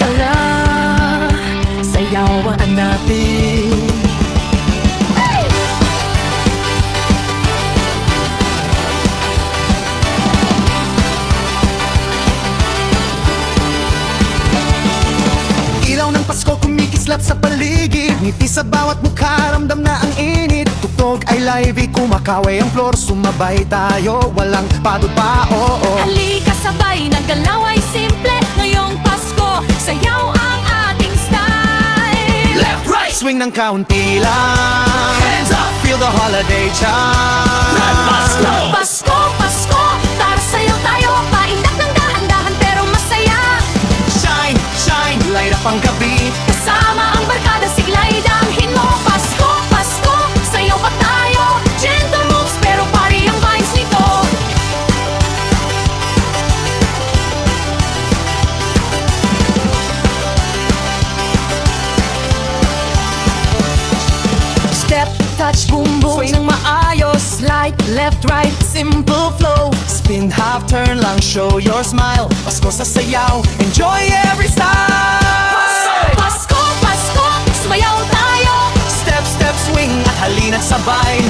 Tara, sayawan natin. Pasko kumikislap sa paligid. Ngiti sa bawat mukha, ramdam na ang init. Tugtog ay live, kumakaway ang floor Sumabay tayo, walang padupa, oo. Oh, Halika naggalaw ay simple Ngayong Pasko, sayaw ang ating style. Left, right, swing ng kaunti lang. Hands up, feel the holiday charm. Pasko, Pasko, tara sayaw tayo. Paindak ng dahan-dahan pero masaya. Shine, shine, light up ang gabi. Kasama ang barkada, siglay damhin touch, boom, boom. Swing ng maayos Like, left, right, simple flow. Spin half turn lang, show your smile. Pasko sa sayaw, enjoy every style. Pasko, Pasko, sumayaw tayo. Step, step, swing at halina't sabay